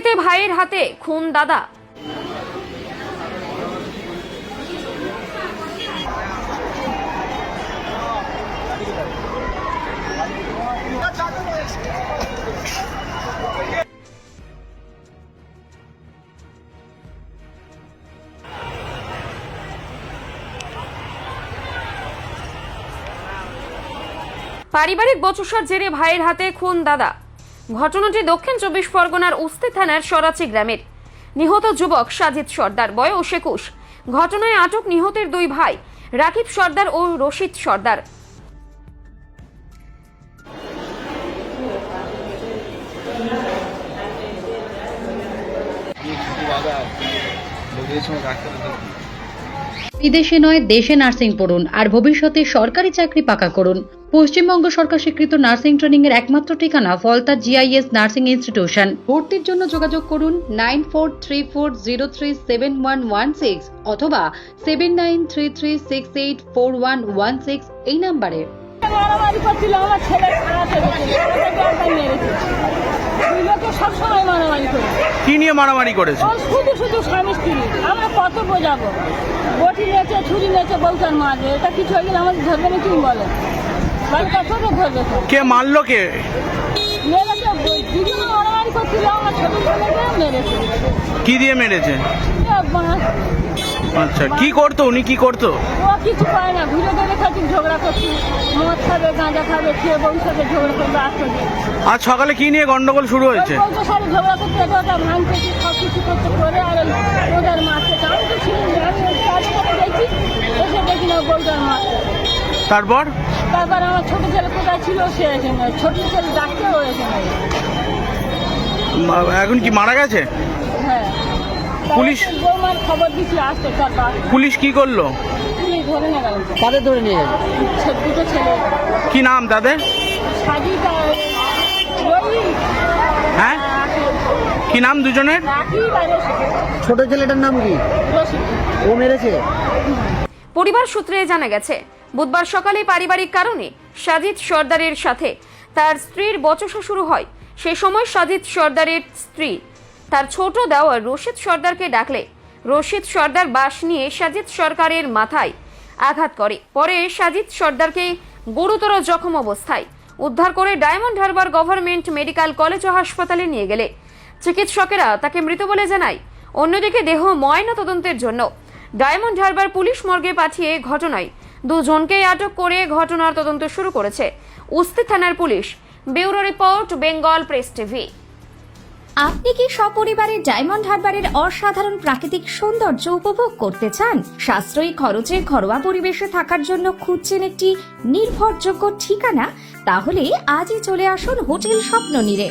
হুগলিতে ভাইয়ের হাতে খুন দাদা। পারিবারিক বচসার জেরে ভাইয়ের হাতে খুন দাদা। ঘটনাটি দক্ষিণ চব্বিশ পরগনার উস্তি থানার সরাচি গ্রামের। নিহত যুবক সাজিদ সর্দার, বয়স একুশ। ঘটনায় আটক নিহতের দুই ভাই, রাকিব সর্দার ও রশিদ সর্দার। বিদেশে নয়, দেশে নার্সিং পড়ুন, আর ভবিষ্যতে সরকারি চাকরি পাকা করুন। পশ্চিমবঙ্গ সরকার স্বীকৃত নার্সিং ট্রেনিং এর একমাত্র ঠিকানা ফলতা জিআইএস নার্সিং ইনস্টিটিউশন। ভর্তির জন্য যোগাযোগ করুন nine four three four zero three seven one one six অথবা seven nine three three six eight four one one six এই নাম্বারে। মারামারি করছিল আমার ছেলে সবসময় মারামারি করে কি নিয়ে মারামারি করেছে? শুধু শুধু স্বামী স্ত্রী। আমরা কত বোঝাবো? বটি নেচে ছুরি নেচে বলতেন মাঝে এটা কিছু হয়ে গেলে আমাদের না তুমি বলো। কে মারলো কে? কি দিয়ে মেরেছে? আচ্ছা কি করতো উনি? কি করতো? কিছু পায় না ঘুরে ধরে খাচ্ছি ঝগড়া করছি। মদ খাবে গাঁজা খাবে খেয়ে বউ সাথে ঝগড়া করবে আসতে আজ সকালে কি নিয়ে গন্ডগোল শুরু হয়েছে? ঝগড়া করতে এটা ভাঙতে সব কিছু করতে করে আর ওদের মারতে আমি তো ছিলাম আমি দেখি না বউটার মারতে তারপর? তারপর আমার ছোট ছেলে কোথায় ছিল সে এখানে। ছোট ছেলে ডাকতে ও এখানে কি মারা গেছে? হ্যাঁ। পুলিশ- তারপর বৌমার খবর দিছি আসতে তার বাপ পুলিশ কি করল? পুলিশ ধরে নিয়ে গেল। কাদের ধরে নিয়ে গেছে দুটো ছেলে। কি নাম তাদের? সাজি হ্যাঁ? কি নাম দুজনের? ছোট ছেলেটার নাম কি? ও মেরেছে? পরিবার সূত্রে জানা গেছে বুধবার সকালে পারিবারিক কারণে সাজিদ সর্দারের সাথে তার স্ত্রীর বচসা শুরু হয়। সে সময় সাজিদ সর্দারের স্ত্রী, তার ছোট দেওয়ার রশিদ সর্দারকে ডাকলে। রশিদ সর্দার বাস নিয়ে সাজিদ সরকারের মাথায় আঘাত করে। পরে সাজিদ সর্দারকে গুরুতর জখম অবস্থায় উদ্ধার করে Diamond Harbour government medical college ও হাসপাতালে নিয়ে গেলে। চিকিৎসকেরা তাকে মৃত বলে জানায়। অন্যদিকে দেহ ময়না তদন্তের জন্য ডায়মন্ড হারবার পুলিশ মর্গে পাঠিয়ে ঘটনায় দুজনকেই আটক করে ঘটনার তদন্ত শুরু করেছে। উস্তি থানার police. Bureau report, Bengal press TV. আপনি কি সপরিবারে ডায়মন্ড হারবারের অসাধারণ প্রাকৃতিক সৌন্দর্য উপভোগ করতে চান? সাশ্রয়ী খরচে ঘরোয়া পরিবেশে থাকার জন্য খুঁজছেন একটি নির্ভরযোগ্য ঠিকানা? তাহলে আজই চলে আসুন hotel স্বপ্ননীরে।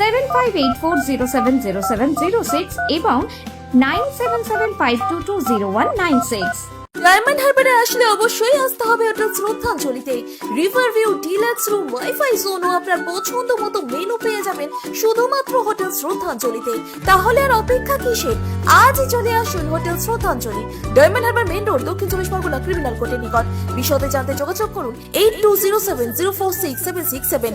seven five eight four zero seven zero seven zero six এবং nine seven seven five two two zero one nine six Diamond হারবারে আসলে অবশ্যই আসতে হবে hotel শ্রদ্ধাঞ্জলিতে। River view deluxe room wifi zone ও আপনার পছন্দ মতো মেনু পেয়ে যাবেন শুধুমাত্র হোটেল শ্রদ্ধাঞ্জলিতে। তাহলে আর অপেক্ষা কিসের? আজই চলে আসুন হোটেল শ্রদ্ধাঞ্জলি। ডায়মন্ড হারবার মেন রোড দক্ষিণ চব্বিশ পরগনা ক্রিমিনাল কোর্টের নিকট। বিশদে জানতে যোগাযোগ করুন eight two zero seven zero four six seven six seven